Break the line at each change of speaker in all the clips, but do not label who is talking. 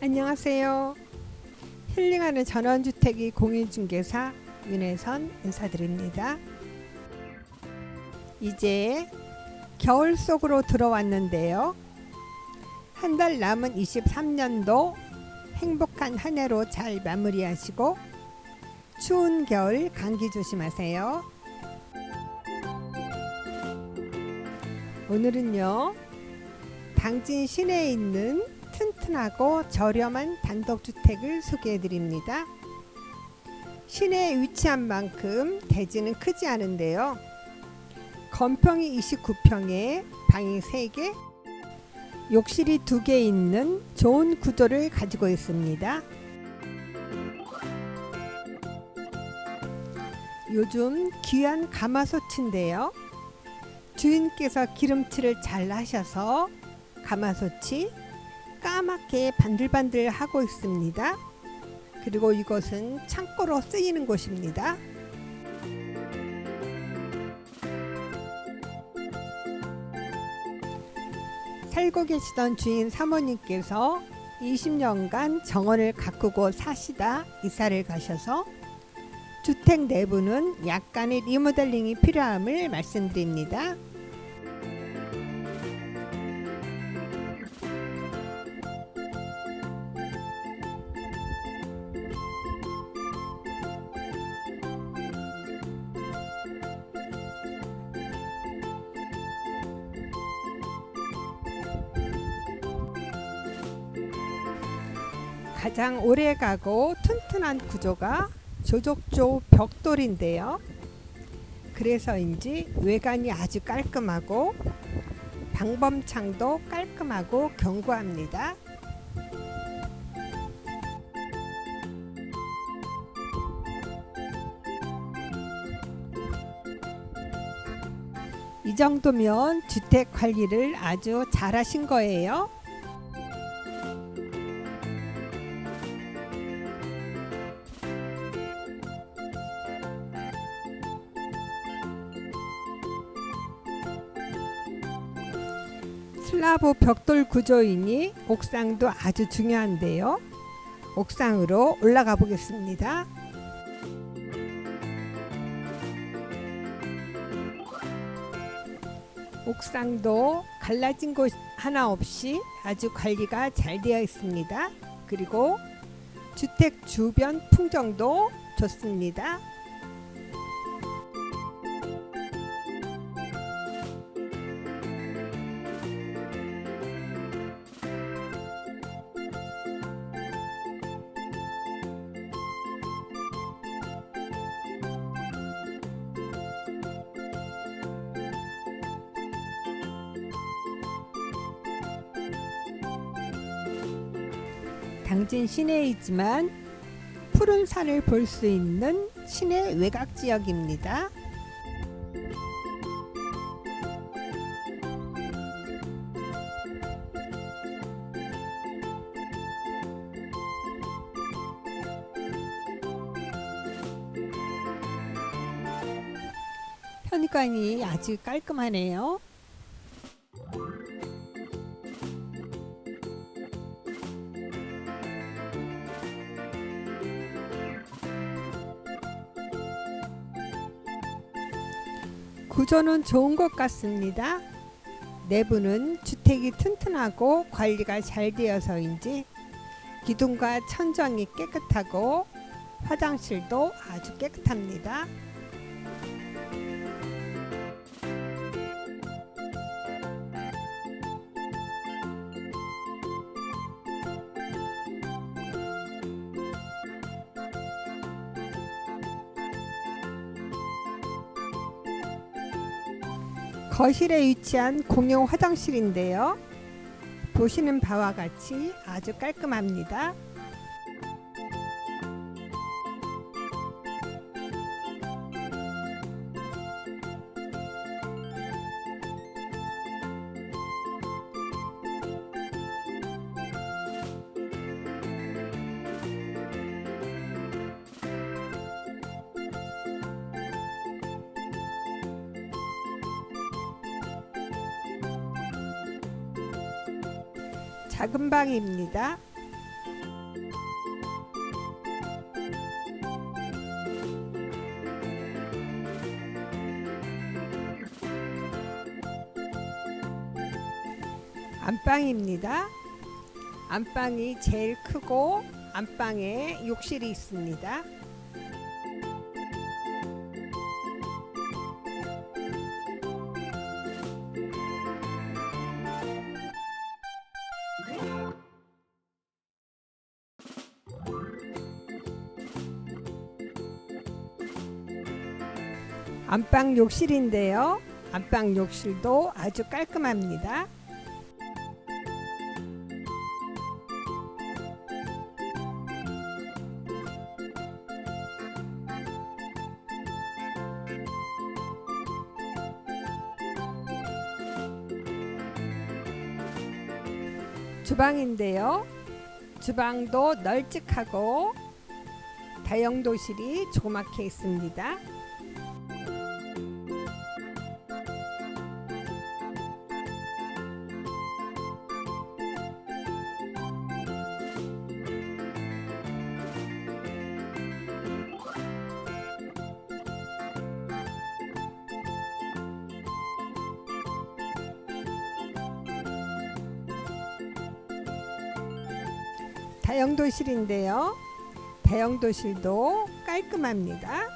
안녕하세요. 힐링하는 전원주택이 공인중개사 윤혜선 인사드립니다. 이제 겨울 속으로 들어왔는데요. 한 달 남은 23년도 행복한 한 해로 잘 마무리하시고 추운 겨울 감기 조심하세요. 오늘은요. 당진 시내에 있는 튼튼하고 저렴한 단독주택을 소개해 드립니다. 시내에 위치한 만큼 대지는 크지 않은데요. 건평이 29평에 방이 3개, 욕실이 2개 있는 좋은 구조를 가지고 있습니다. 요즘 귀한 가마솥인데요. 주인께서 기름칠을 잘 하셔서 가마솥이 까맣게 반들반들 하고 있습니다. 그리고 이것은 창고로 쓰이는 곳입니다. 살고 계시던 주인 사모님께서 20년간 정원을 가꾸고 사시다 이사를 가셔서 주택 내부는 약간의 리모델링이 필요함을 말씀드립니다. 가장 오래 가고 튼튼한 구조가 조족조 벽돌인데요. 그래서인지 외관이 아주 깔끔하고 방범창도 깔끔하고 견고합니다. 이 정도면 주택 관리를 아주 잘하신 거예요. 슬라브 벽돌 구조이니 옥상도 아주 중요한데요. 옥상으로 올라가 보겠습니다. 옥상도 갈라진 곳 하나 없이 아주 관리가 잘 되어 있습니다. 그리고 주택 주변 풍경도 좋습니다. 당진 시내에 있지만 푸른 산을 볼 수 있는 시내 외곽 지역입니다. 현관이 아주 깔끔하네요. 구조는 좋은 것 같습니다. 내부는 주택이 튼튼하고 관리가 잘 되어서인지 기둥과 천정이 깨끗하고 화장실도 아주 깨끗합니다. 거실에 위치한 공용 화장실인데요. 보시는 바와 같이 아주 깔끔합니다. 작은 방입니다. 안방입니다. 안방이 제일 크고 안방에 욕실이 있습니다. 안방 욕실인데요. 안방 욕실도 아주 깔끔합니다. 주방인데요. 주방도 널찍하고 다용도실이 조그맣게 있습니다. 다용도실인데요. 다용도실도 깔끔합니다.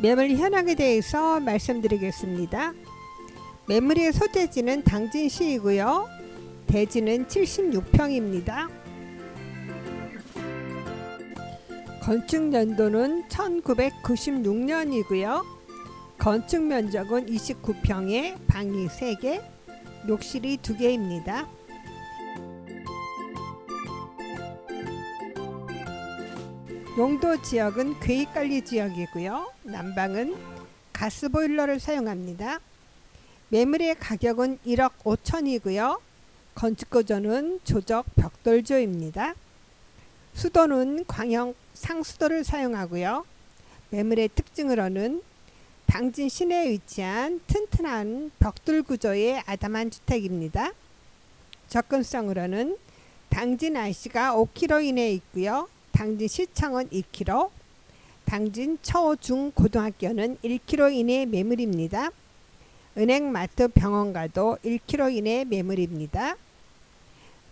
매물 현황에 대해서 말씀드리겠습니다. 매물의 소재지는 당진시이고요. 대지는 76평입니다. 건축 연도는 1996년이고요. 건축 면적은 29평에 방이 3개, 욕실이 2개입니다. 용도 지역은 괴익관리 지역이고요. 난방은 가스보일러를 사용합니다. 매물의 가격은 1억 5천이고요. 건축거조는 조적 벽돌조입니다. 수도는 광형 상수도를 사용하고요. 매물의 특징으로는 당진 시내에 위치한 튼튼한 벽돌 구조의 아담한 주택입니다. 접근성으로는 당진 IC가 5km 이내에 있고요. 당진 시청은 2km, 당진 처중 고등학교는 1km 이내 매물입니다. 은행, 마트, 병원가도 1km 이내 매물입니다.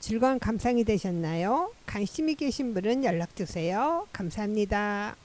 즐거운 감상이 되셨나요? 관심이 계신 분은 연락 주세요. 감사합니다.